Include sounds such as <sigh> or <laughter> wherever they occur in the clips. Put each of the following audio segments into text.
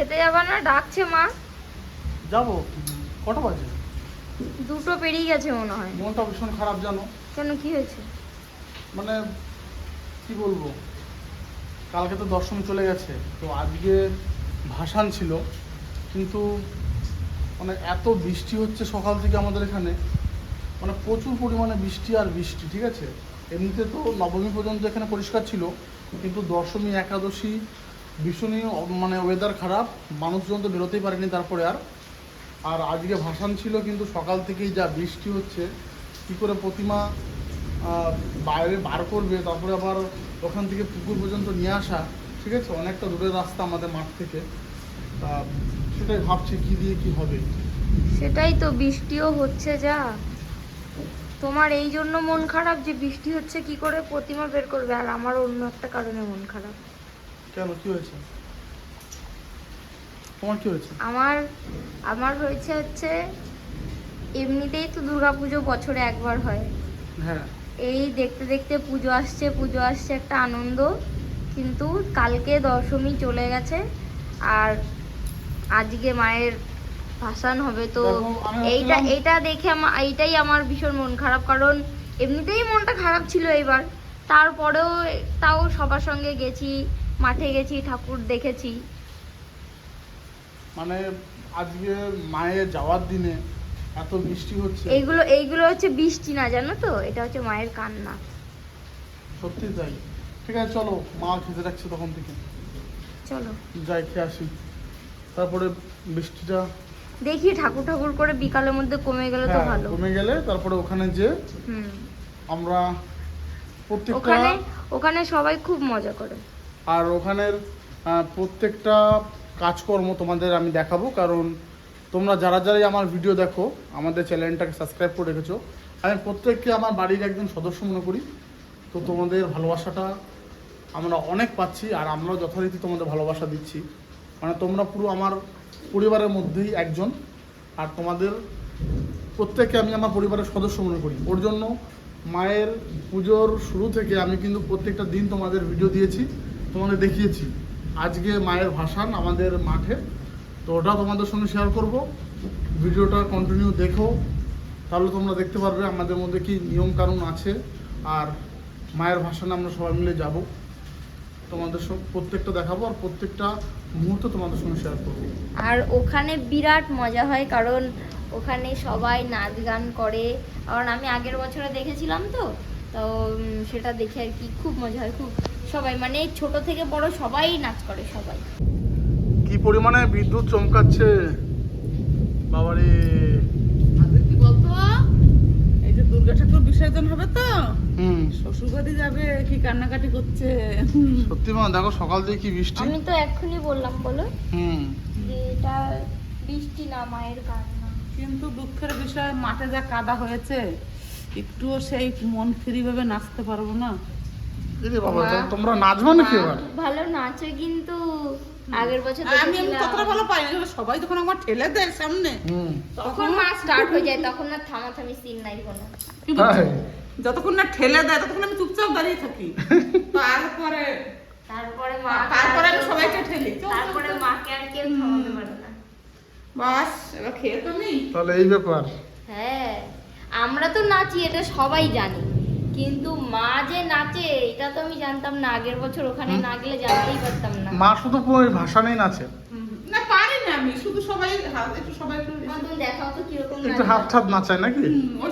খেতে যাবা না? ডাকছে মা। যাব। কটা বাজে? দুটো পেরিয়ে গেছে মনে হয়। মনটা ভীষণ খারাপ জানো? কেন কি হয়েছে? মানে কি বলব? কালকে তো দশমী চলে গেছে। তো আজকে ভাসান ছিল। কিন্তু মানে এত বৃষ্টি হচ্ছে সকাল থেকে আমাদের এখানে। মানে প্রচুর পরিমাণে বৃষ্টি আর বৃষ্টি ঠিক আছে? এমনিতে তো নবমী পর্যন্ত এখানে পরিষ্কার ছিল। কিন্তু দশমী একাদশী ভীষণই মানে ওয়েদার খারাপ, মানুষজন তো বেরোতেই পারেনি তারপরে আর। আর আজকে ভাসান ছিল কিন্তু সকাল থেকেই যা বৃষ্টি হচ্ছে, কী করে প্রতিমা বাইরে বার করবে, তারপরে আবার ওখান থেকে পুকুর পর্যন্ত নিয়ে আসা, ঠিক আছে? অনেকটা দূরের রাস্তা আমাদের মাঠ থেকে। তা সেটাই ভাবছি কী দিয়ে কি হবে। সেটাই তো, বৃষ্টিও হচ্ছে যা। তোমার এই জন্য মন খারাপ যে বৃষ্টি হচ্ছে, কি করে প্রতিমা বের করবে? আর আমার অন্য একটা কারণে মন খারাপ। কেন? কি হয়েছে? তোমার কি হয়েছে? আমার আমার হয়েছে হচ্ছে এমনিতেই তো দুর্গাপুজো বছরে একবার হয়। হ্যাঁ। এই দেখতে দেখতে পুজো আসছে পুজো আসছে একটা আনন্দ কিন্তু কালকে দশমী চলে গেছে আর আজকে মায়ের ভাসান হবে তো এইটা এইটা দেখে আমার এইটাই আমার ভীষণ মন খারাপ কারণ এমনিতেই মনটা খারাপ ছিল এবার তারপরেও তাও সবার সঙ্গে গেছি মাঠে গেছি ঠাকুর দেখেছি। মানে আজকে মায়ের যাওয়ার দিনে এত বৃষ্টি হচ্ছে। এইগুলো এইগুলো হচ্ছে বৃষ্টি না জানো তো? এটা হচ্ছে মায়ের কান্না। সত্যি তাই। ঠিক আছে চলো মা খেতে রাখছে তখন থেকে। চলো। যাই খেয়ে আসি। তারপরে বৃষ্টিটা দেখি ঠাকুর ঠাকুর করে বিকালের মধ্যে কমে গেলে তো হ্যাঁ, ভালো। কমে গেলে তারপরে ওখানে যে হুম। আমরা প্রত্যেকটা ওখানে ওখানে সবাই খুব মজা করে। আর ওখানের প্রত্যেকটা কাজকর্ম তোমাদের আমি দেখাবো, কারণ তোমরা যারা যারাই আমার ভিডিও দেখো, আমাদের চ্যানেলটাকে সাবস্ক্রাইব করে রেখেছো, আমি প্রত্যেককে আমার বাড়ির একজন সদস্য মনে করি। তো তোমাদের ভালোবাসাটা আমরা অনেক পাচ্ছি, আর আমরাও যথারীতি তোমাদের ভালোবাসা দিচ্ছি। মানে তোমরা পুরো আমার পরিবারের মধ্যেই একজন, আর তোমাদের প্রত্যেককে আমি আমার পরিবারের সদস্য মনে করি। ওর জন্য মায়ের পুজোর শুরু থেকে আমি কিন্তু প্রত্যেকটা দিন তোমাদের ভিডিও দিয়েছি। তোমাদের দেখিয়েছি। আজকে মায়ের ভাসান আমাদের মাঠে। তো ওটা তোমাদের সঙ্গে শেয়ার করব। ভিডিওটা কন্টিনিউ দেখো। তাহলে তোমরা দেখতে পারবে আমাদের মধ্যে কি নিয়ম কানুন আছে। আর মায়ের ভাসানে আমরা সবাই মিলে যাব। তোমাদের সঙ্গে প্রত্যেকটা দেখাবো আর প্রত্যেকটা মুহূর্ত তোমাদের সঙ্গে শেয়ার করব। আর ওখানে বিরাট মজা হয় কারণ ওখানে সবাই নাচ গান করে। কারণ আমি আগের বছরে দেখেছিলাম তো। তো সেটা দেখে আর কি খুব মজা হয়, খুব সবাই মানে ছোট থেকে বড় সবাই নাচ করে সবাই। কি পরিমাণে বিদ্যুৎ চমকাচ্ছে? বাবারে। আজকে কি বলতো? এই যে দুর্গা ঠাকুর বিসর্জন হবে তো? হুম। শ্বশুর বাড়ি যাবে কি কান্নাকাটি করছে? সত্যি মা দেখো সকাল থেকে কি বৃষ্টি? আমি তো এক্ষুনি বললাম বলো। হুম। যে এটা বৃষ্টি না মায়ের কান্না। কিন্তু দুঃখের বিষয় মাঠে যা কাদা হয়েছে একটুও সেই মন ফ্রি ভাবে নাচতে পারব না। এই বাবা তোমরা নাচবা নাকি এবার? ভালো নাচে কিন্তু। আগের বছর আমি আমি ততটা ভালো পাই না সবাই যখন আমার ঠেলে দেয় সামনে তখন মা স্টার্ট হয়ে যায় তখন থামাথামি সিন নাই কোনো? যতক্ষণ না ঠেলে দেয় ততক্ষণ আমি চুপচাপ দাঁড়িয়ে থাকি। <laughs> তারপরে তারপরে মা তারপরে আমি সবাইকে ঠেলি। তারপরে মাকে আর কেউ থামাতে পারে না। বাস এবার খেয়ে তো নেই তাহলে এই ব্যাপার। হ্যাঁ আমরা তো নাচি এটা সবাই জানি। কিন্তু মা যে নাচে এটা তো আমি জানতাম না। আগের বছর ওখানে না গেলে জানতেই পারতাম না। মা শুধু পুরো ভাষা নেই নাচে। না পারি না আমি শুধু সবাই একটু সবাই একটু দেখাও তো কীরকম একটু। হাত নাচায় নাকি?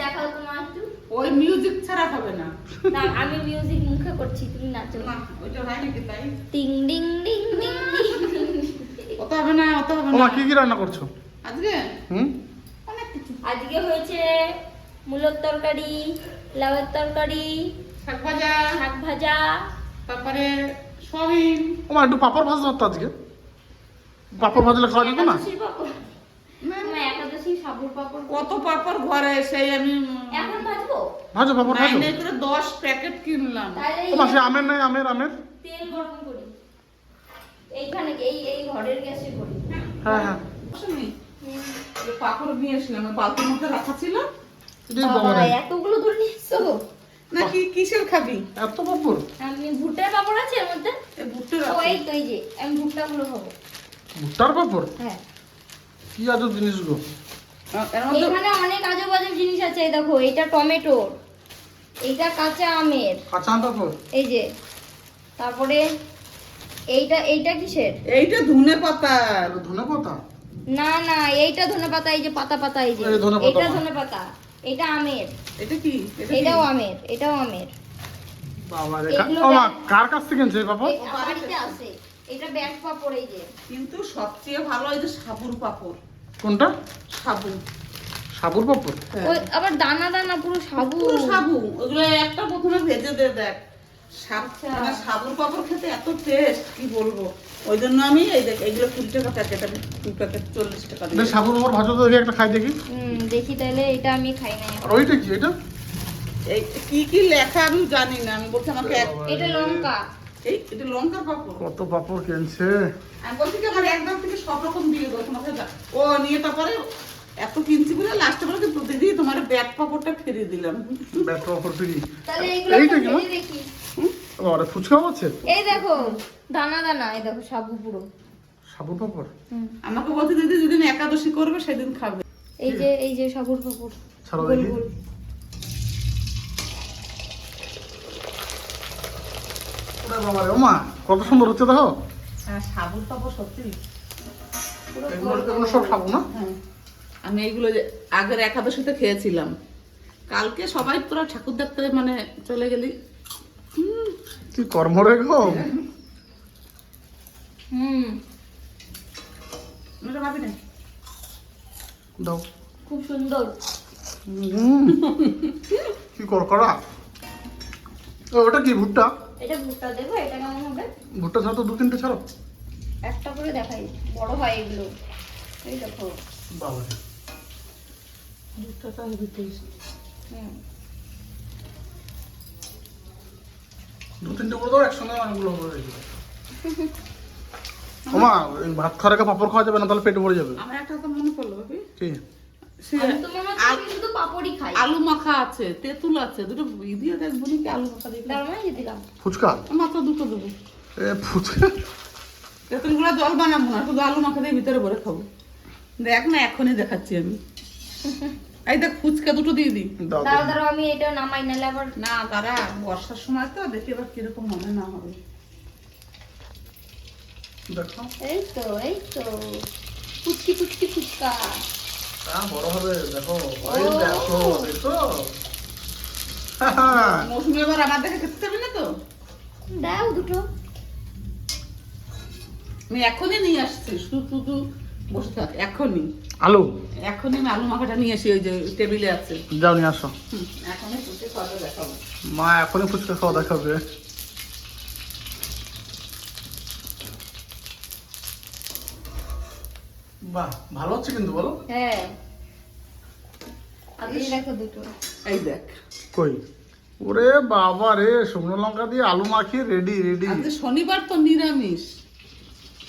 দেখাও তো মা একটু। ওই মিউজিক ছাড়া হবে না। না আমি মিউজিক মুখে করছি তুমি নাচো। না ওইটা হয় নাকি তাই? টিং ডিং ডিং ডিং অত হবে না অত হবে ও মা কি কি রান্না করছ? আজকে? হুম? অনেক কিছু। আজকে হয়েছে মূলোর তরকারি লাউয়ের তরকারি শাক ভাজা শাক ভাজা। তারপরে সয়াবিন। ও মা একটু পাপড় ভাজা হতো আজকে। পাপড় ভাজলে খাওয়া যেত না? পাঁপড়। পাপড়। কত পাপড় ঘরে সেই আমি এখন ভাজবো? ভাজো পাপড় ভাজো। নাইনে করে দশ প্যাকেট কিনলাম। ও মা আমের নাই আমের আমের? তেল গরম করি। এইখানে এই এই ঘরের গ্যাসে করি। হ্যাঁ হ্যাঁ। শুনি পাপড় নিয়ে ওই বালতির মধ্যে রাখা ছিল। এতগুলো ধরে নিয়েছো? না কি কিসের খাবি? এত পাপড় আমি ভুট্টার পাপড় আছে এর মধ্যে? এই ভুট্টে ও রাখা এই তো এই যে আমি ভুট্টা গুলো খাব। ভুট্টার পাপড় হ্যাঁ। কি আজব জিনিস গো। এর মধ্যে এখানে অনেক আজব আজব জিনিস আছে এই দেখো এটা টমেটোর এইটা কাঁচা আমের। কাঁচা আম পাপড় এই যে তারপরে এইটা এইটা কিসের? এইটা ধনে পাতা। ধনে পাতা? না না এইটা ধনে পাতা এই যে পাতা পাতা এই যে। এটা ধনে পাতা। এটা আমের। এটা কি? এটাও আমের এটাও আমের। বাবা রে এগুলো ও মা দেখ- কার কাছ থেকে কিনছে এই বাড়িতে আছে। এটা ব্যাগ পাপড় এই যে। কিন্তু সবচেয়ে ভালো এই যে সাবুর পাপড়। কোনটা? সাবু। সাবুর পাপড়? আবার দানা দানা পুরো সাবু। পুরো সাবু। ওগুলো একটা প্রথমে ভেজে দে দেখ। সাব আচ্ছা। মানে সাবুর পাপড় খেতে এত টেস্ট কি বলব? ওই জন্য আমি এই দেখ এগুলো কুড়ি টাকা প্যাকেট আমি দু প্যাকেট চল্লিশ টাকা দিয়ে সাবুর পাপড় ভাজো তো একটা খাই দেখি। হুম দেখি তাহলে এটা আমি খাই না। আর ওইটা কি এটা? এই কি কি লেখা আমি জানি না আমি বলছি আমাকে এটা লঙ্কা। এই এটা লঙ্কার পাপড়। কত পাপড় কিনছে। আমি বলছি কি আমার একদম থেকে সব রকম দিয়ে দেবো তোমাকে ও নিয়ে তারপরে এত কিনছি বলে লাস্টে বলে কিন্তু দিদি তোমার ব্যাগ পাপড়টা ফিরিয়ে দিলাম। পাপড় তাহলে এইগুলো এইটা একটু ফুচকা এই দেখো দানা দানা এই দেখো সাবু পুরো। সাবুর পাপড়? হুম। আমাকে দিদি যেদিন একাদশী করবে সেদিন খাবে। এই যে এই যে সাবুর পাপড় ছাড়ো দেখি। ওমা কত সুন্দর হচ্ছে দেখো। হ্যাঁ সাবুর পাপড় সত্যি। সব সাবু না? হ্যাঁ। আমি এইগুলো আগের একাদশীতে খেয়েছিলাম। কালকে সবাই তোরা ঠাকুর দেখতে মানে চলে গেলি। কি কর্ম রে গো? হুম। দাও। খুব সুন্দর। কি করকরা ও, ওটা কি ভুট্টা? এটা ভুট্টা দেবো এটা কেমন হবে? ভুট্টা ছাড়া তো দু তিনটে ছাড়ো। একটা করে দেখাই বড় হয় এগুলো। এই দেখো। বাবা। দুধটা হেভি টেস্ট হুম। দু তিনটে করে দাও একসঙ্গে অনেকগুলো করে রেখে দাও। ওমা এই ভাত খাওয়ার আগে পাপড় খাওয়া যাবে না তাহলে পেট ভরে যাবে। আমার একটা কথা মনে পড়ল ভাবি? কি? মনে আল- পাপড়ই খাই। আলু মাখা আছে তেঁতুল আছে দুটো দিয়ে দেখব নাকি আলু মাখা দিলাম। ফুচকা? মাত্র দুটো দেবো। ফুচকা? তেঁতুলগুলো জল বানাবো না শুধু আলু মাখা দিয়ে ভিতরে ভরে খাব। দেখ না এখনই দেখাচ্ছি আমি। এই দেখ ফুচকা দুটো দিয়ে দিই। দাও। দাঁড়াও আমি এটা নামাই আবার না তারা বর্ষার সময় তো দেখি এবার কীরকম হবে না হবে। দেখো। এই তো এই তো। ফুচকি ফুচকি ফুচকা। হ্যাঁ বড় হবে দেখো। ও। এই দেখো দেখো মৌসুমি এবার আমার দেখে খেতে যাবে না তো? দাও দুটো। আমি এখনই নিয়ে আসছি শুধু শুধু বসে থাক এখনই। আলু? এখনই আমি আলু মাখাটা নিয়ে আসি ওই যে টেবিলে আছে। যাও নিয়ে আসো। মা এখনই ফুচকা খাওয়া দেখাবে। বাহ ভালো হচ্ছে কিন্তু বলো। হ্যাঁ। এই দেখো দুটো। এই দেখ। কই? ওরে বাবা রে শুকনো লঙ্কা দিয়ে আলু মাখিয়ে রেডি রেডি আজকে শনিবার তো নিরামিষ।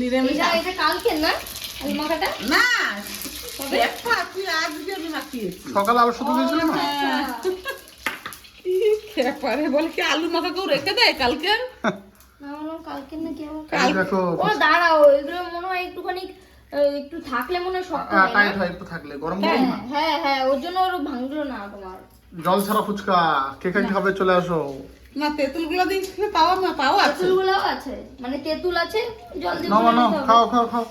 নিরামিষ। কালকে না? আলু মাখাটা? না সকালে আলু শুধু দিয়েছিলে না হ্যাঁ। খেপারে বলে কি আলু মাখা কেউ রেখে দেয় কালকে? কালকে না কি দেখো ও দাঁড়াও এগুলো মনে হয় একটুখানি একটু থাকলে মনে হয় শক্ত হয় টাইট হয় একটু থাকলে গরম হ্যাঁ গরম না? হ্যাঁ হ্যাঁ ওর জন্য ওর ভাঙলো না তোমার। জল ছাড়া ফুচকা কে কে খাবে চলে আসো। না তেঁতুলগুলো তাও না তাও আছে? আছে। মানে তেঁতুল আছে জল দিয়ে নাও নাও খাও খাও খাও।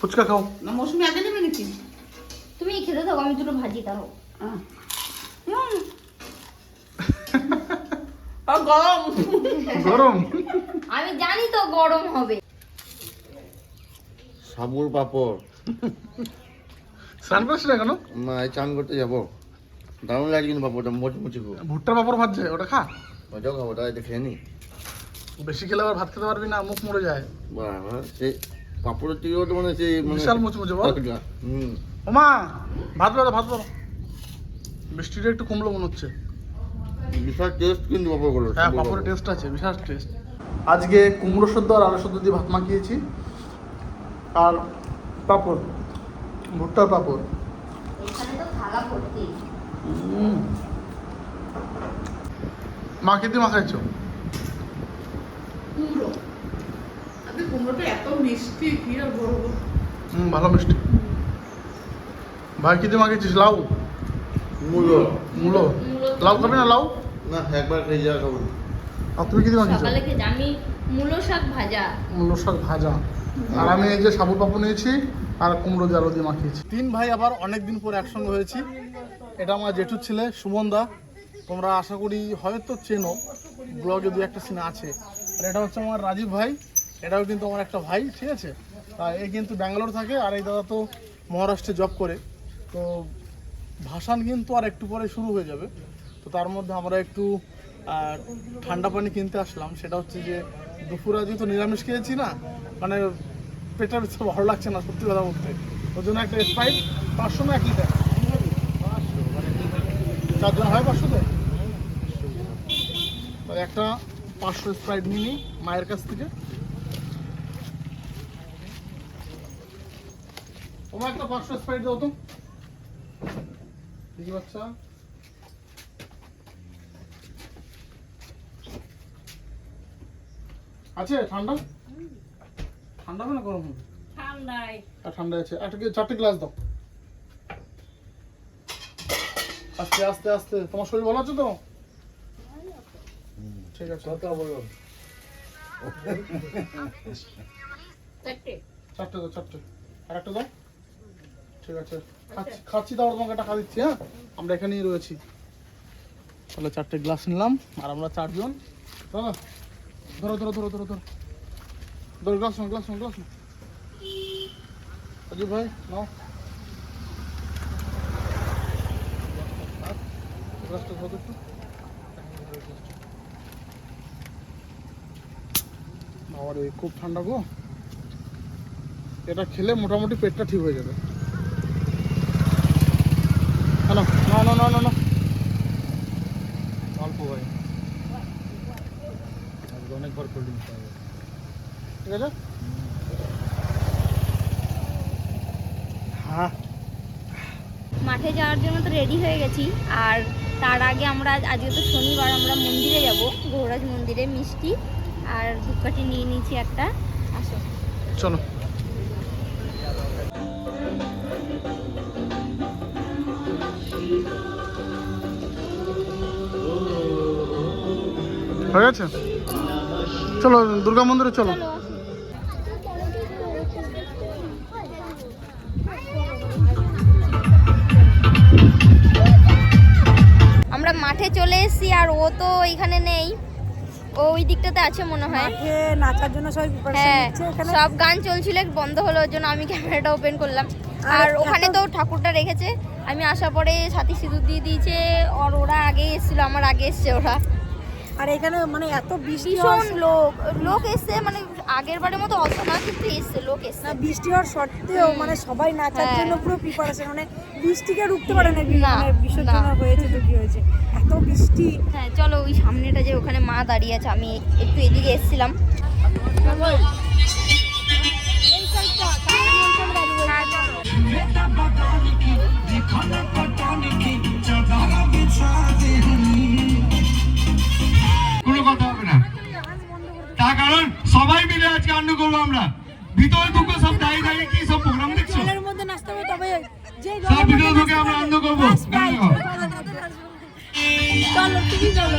ফুচকা খাও। না মৌসুমি আগে নেবে নাকি? তুমি খেতে থাকো আমি দুটো ভাজি দাও গরম। গরম? আমি জানি তো গরম হবে। সাবুর পাপড়। স্নান না কেন না এই চান করতে যাব। দারুণ লাগে কিন্তু পাপড়টা মোচমুচি খুব। ভুট্টার পাপড় ভাজছে ওটা খা। খাব তাই এটা খেয়ে নি। বেশি খেলে আবার ভাত খেতে পারবি না মুখ মরে যায়। বাবা পাপড়ের মানে সেই মানে বিশাল মুচমুচে বল। হুম। ওমা ভাত বেড়ো ভাত বেড়ো। বৃষ্টিটা একটু কমলো মনে হচ্ছে। বিশাল টেস্ট কিন্তু পাপড়গুলো হ্যাঁ পাপড়ের টেস্ট আছে বিশাল টেস্ট আজকে কুমড়ো সদ্য আর আলু সদ্য দিয়ে ভাত মাখিয়েছি। আর পাপড় ভুট্টার পাপড়। এখানে তো থালা ভর্তি। মা কি দিয়ে মাখাইছো কুমড়ো। কুমড়োটা এত মিষ্টি কি আর বলব। হুম ভালো মিষ্টি। ভাই কি দিয়ে মাখিয়েছিস লাউ। মূলো। মূলো। লাউ খাবি না লাউ? না একবার খেয়ে যাওয়া খাব। আর তুমি কি দিয়ে মাখিয়েছো সকালে খেয়েছি আমি মূলো শাক ভাজা। মূলো শাক ভাজা। আর আমি এই যে সাবু পাপু নিয়েছি আর কুমড়ো দিয়ে আলু দিয়ে মাখিয়েছি। তিন ভাই আবার অনেক দিন পর একসঙ্গে হয়েছি। এটা আমার জেঠুর ছেলে সুমন দা তোমরা আশা করি হয়তো চেনো ব্লগে দু একটা সিনে আছে। আর এটা হচ্ছে আমার রাজীব ভাই এটাও কিন্তু আমার একটা ভাই ঠিক আছে? তা এ কিন্তু ব্যাঙ্গালোর থাকে আর এই দাদা তো মহারাষ্ট্রে জব করে। তো ভাসান কিন্তু আর একটু পরে শুরু হয়ে যাবে। তো তার মধ্যে আমরা একটু আহ, ঠান্ডা পানি কিনতে আসলাম। সেটা হচ্ছে যে দুপুর আজকে তো নিরামিষ খেয়েছি না মানে পেটের ভালো লাগছে না সত্যি কথা বলতে। ওর জন্য একটা স্প্রাইট পাঁচশো না এক লিটার চারজন হয় পাঁচশোতে তো? একটা পাঁচশো স্প্রাইট নিয়ে নিই মায়ের কাছ থেকে। তোমার একটা পাঁচশো স্প্রাইট দাও তো। ঠিক বাচ্চা। আছে ঠান্ডা? ঠান্ডা হবে না গরম হবে? ঠান্ডায়। ঠান্ডা আছে। একটা চারটে গ্লাস দাও। আস্তে আস্তে আস্তে। তোমার শরীর ভালো আছে তো? ঠিক আছে। কথা বলো। চারটে। চারটে দাও চারটে। আর একটা দাও। ঠিক আছে। খাচ্ছি তারপর তোমাকে টাকা দিচ্ছি হ্যাঁ? আমরা এখানেই রয়েছি। তাহলে চারটে গ্লাস নিলাম, আর আমরা চারজন। দাদা, ধরো ধরো ধরো ধরো ধরো। ধরো, গ্লাস নাও গ্লাস নাও গ্লাস নাও। অজিত ভাই, নাও। গ্লাসটা ধরো একটু। খুব ঠান্ডা গো। এটা খেলে মোটামুটি পেটটা ঠিক হয়ে যাবে। হ্যালো না না না না না অল্প ভাই আজকে কোল্ড ড্রিঙ্কস ঠিক আছে? হ্যাঁ। মাঠে যাওয়ার জন্য তো রেডি হয়ে গেছি। আর তার আগে আমরা আজ- আজকে তো শনিবার আমরা মন্দিরে যাব। গৌরাজ মন্দিরে মিষ্টি আর ধূপকাঠি নিয়ে নিয়েছি একটা। আসো। চলো। হয়ে গেছে? চলো দুর্গা মন্দিরে চলো। আমরা মাঠে চলে এসেছি আর ও তো এখানে নেই। ও ওই দিকটাতে আছে মনে হয়। মাঠে নাচার জন্য সবাই হ্যাঁ সব গান চলছিল বন্ধ হলো ওর জন্য আমি ক্যামেরাটা ওপেন করলাম। আর আর ওখানে তো ঠাকুরটা রেখেছে। আমি আসার পরে সাথী সিঁদুর দিয়ে দিয়েছে আর ওরা আগে এসেছিল আমার আগে এসছে ওরা। আর এখানে মানে এত বৃষ্টি ভীষণ হওয়ার লোক লোক এসছে মানে আগের বারের মতো অত না কিন্তু এসছে লোক এসছে। না বৃষ্টি হওয়ার সত্ত্বেও মানে সবাই নাচার হ্যাঁ। জন্য পুরো প্রিপারেশন মানে বৃষ্টিকে রুখতে পারে না মানে বিসর্জন। হয়েছে তো কি হয়েছে? এত বৃষ্টি। হ্যাঁ চলো ওই সামনেটা যে ওখানে মা দাঁড়িয়ে আছে আমি একটু এদিকে এসেছিলাম। কোনো কারণ সবাই মিলে আজকে আনন্দ করব আমরা। ভিতরে ঢুকে সব দাঁড়িয়ে দাঁড়িয়ে কি সব প্রোগ্রাম দেখছ? মধ্যে নাচতে হবে তবে সব ভিতরে ঢুকে আমরা আনন্দ করব। চলো তুমি চলো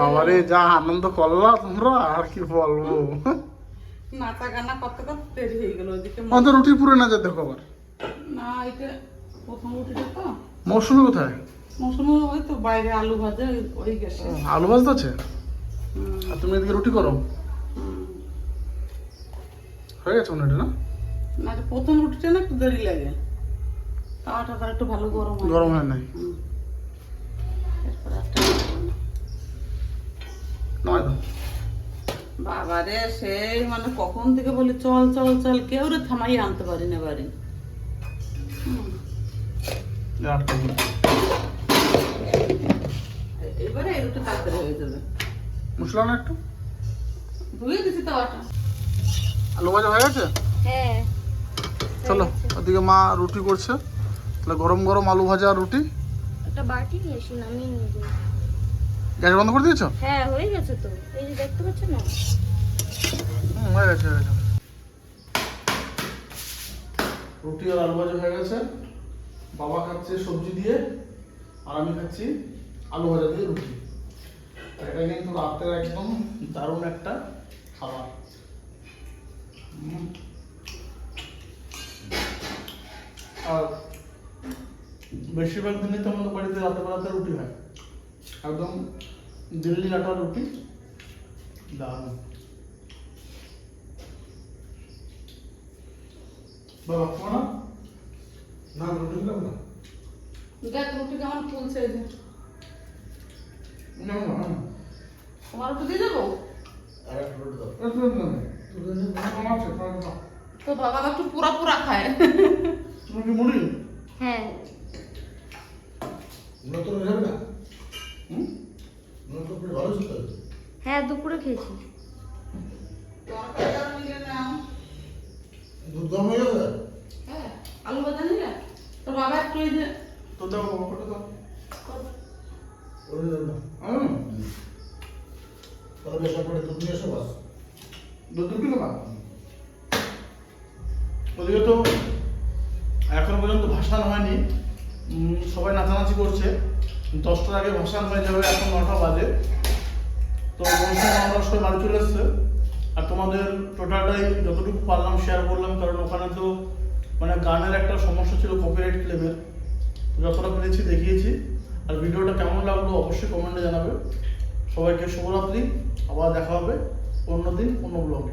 বাবারে যা আনন্দ করলা তোমরা আর কি বলব? নাচা গানা করতে করতে দেরি হয়ে গেল ওইদিকে ম- রুটি পুরো না যেতে দেখো আবার। না এটা প্রথম রুটিটা তো। মৌসুমি কোথায়? মৌসুমি ওই তো বাইরে আলু ভাজা ওই গেছে আলু ভাজতে আছে? আর তুমি এদিকে রুটি করো? হয়ে গেছে মনে না? না প্রথম রুটিটা না একটু দেরি লাগে। তাওয়াটা তার একটু ভালো গরম গরম হয় নাই। এরপর একটা। নয় দাও। বাবা রে সেই মানে কখন থেকে বলি চল চল চল কেউ রে থামাই আনতে পারি না বাড়ি। এবারে এই রুটি তাড়াতাড়ি হয়ে যাবে। মশলা না একটু? ধুয়ে দিছি তাওয়াটা আলু ভাজা হয়ে গেছে? হ্যাঁ। চলো ওদিকে মা রুটি করছে। তাহলে গরম গরম আলু ভাজা আর রুটি। একটা বাটি নিয়ে এসে নামিয়ে নেব গ্যাস বন্ধ করে দিয়েছ? হ্যাঁ হয়ে গেছে তো। এই যে দেখতে পাচ্ছ না? হুম, হয়ে গেছে হয়ে গেছে। রুটি আর আলু ভাজা হয়ে গেছে। বাবা খাচ্ছে সবজি দিয়ে আর আমি খাচ্ছি আলু ভাজা দিয়ে রুটি। এটা কিন্তু রাতের একদম দারুণ একটা খাবার। আর বেশিরভাগ দিনই তো আমাদের বাড়িতে রাতের বেলাতে রুটি হয়। একদম দিল্লি আটার রুটি দারুণ। বাবা খাওয়া না রুটি না। দেখ রুটি কেমন ফুলছে যে। না না তোমার রুটি দিয়ে দেবো? তো তো বাবা একটু পুরা পুরা খায়। তুমি কি মুড়ি? হ্যাঁ। না হুম নতুন ভালো ছিল হ্যাঁ দুপুরে খেয়েছি। দুধ গরম হয়ে গেছে? হ্যাঁ আলু ভাজা নিলে? তো বাবা একটু এই যে তো দাও বাবা কটা দাও। ওরে দাও হুম। তাহলে বেশ করে দুধ নিয়ে এসো বাস। দুধ খাবা ওদিকে তো এখনও পর্যন্ত ভাসান হয়নি। সবাই নাচানাচি করছে। দশটার আগে ভাসান হয়ে যাবে, এখন নটা বাজে। তো অনুষ্ঠান আমরা সবাই বাড়ি চলে এসছে। আর তোমাদের টোটালটাই যতটুকু পারলাম শেয়ার করলাম, কারণ ওখানে তো মানে গানের একটা সমস্যা ছিল কপিরাইট ক্লেমের যতটা পেরেছি দেখিয়েছি। আর ভিডিওটা কেমন লাগল অবশ্যই কমেন্টে জানাবে। সবাইকে শুভরাত্রি, আবার দেখা হবে অন্য দিন, অন্য ব্লগে